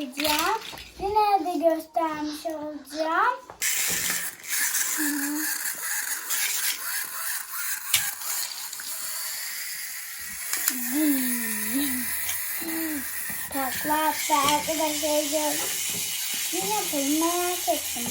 göstereceğim. Yine de göstermiş olacağım. Takla attı arkadaşlar. Yine yapayım merak ettim.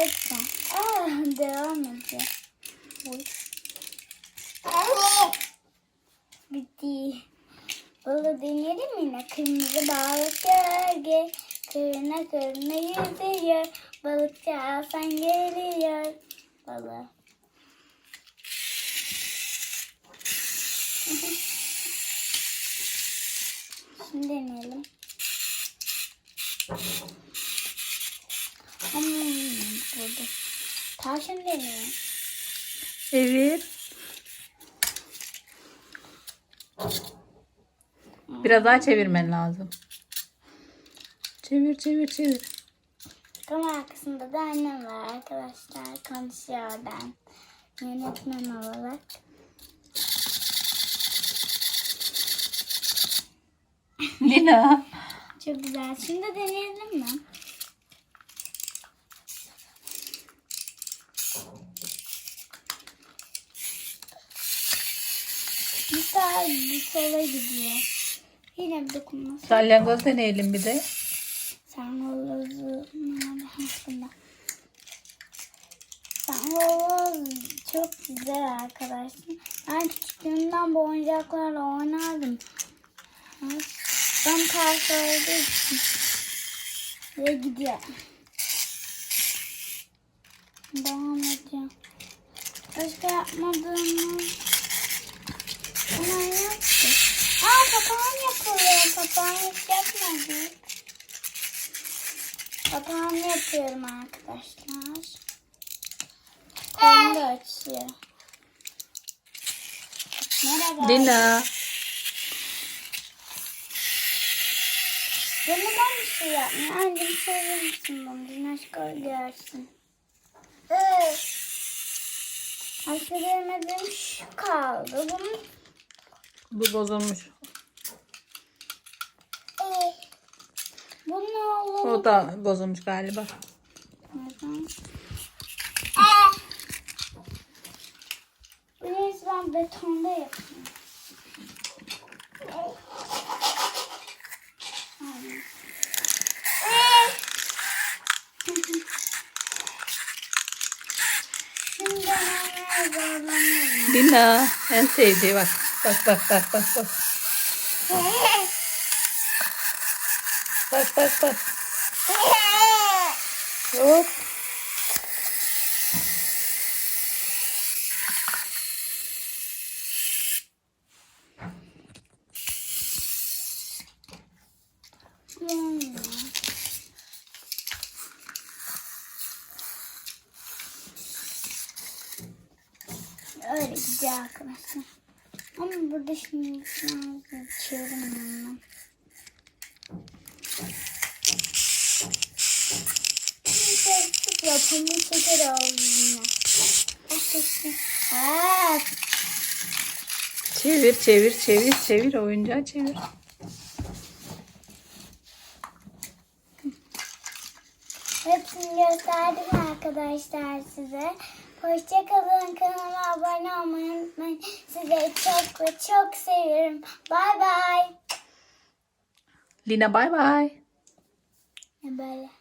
Lütfen. Aa devam ediyor. Uy. Bitti. Balı mi yine? Kırmızı balık gölge. Kırına kırına yüzüyor. Balıkçı Hasan geliyor. Balı. Şimdi deneyelim. Hmm, burada. Tavşan deneyelim. Evet. Biraz daha çevirmen lazım. Çevir çevir çevir. Kamera arkasında da annem var arkadaşlar. Konuşuyor ben. Yönetmen olarak. Lina. Çok güzel. Şimdi deneyelim mi? Bir sağa bir sola gidiyor. Yine bir dokunması. Salyangoz deneyelim bir de. Nerede hakkında? Sangoloz çok güzel arkadaşlar. Ben küçüklüğümden bu oyuncaklarla oynardım. Ben ters olduğu için. Ve gidiyor. Devam ediyor. Başka yapmadığımız. Aa papağan yapılıyor. Papağan yapmadık. Papağan yapıyorum arkadaşlar. Kolunu da açıyor. Merhaba. Lina. Bunu ben bir şey yapmıyorum. Annem söyler misin bunu? Güneş görsün. Başka görmediğim şu kaldı. Bunu Bu bozulmuş. bu ne olur? O da bozulmuş galiba. Neden? Ben betonda yapayım. Lina. En sevdiği bak. Bak bak bak bak bak. Bak bak bak. Hop. Öyle gidiyor arkadaşlar. Ama burada şimdi geçiyorum ben. Çok yapımı şeker. Arkadaşlar. Aa, Çevir çevir çevir çevir oyuncağı çevir. Hepsini gösterdim arkadaşlar size. Hoşçakalın. Kanalıma abone olmayı unutmayın. Sizi çok ve çok seviyorum. Bay bay. Lina bay bay. Böyle.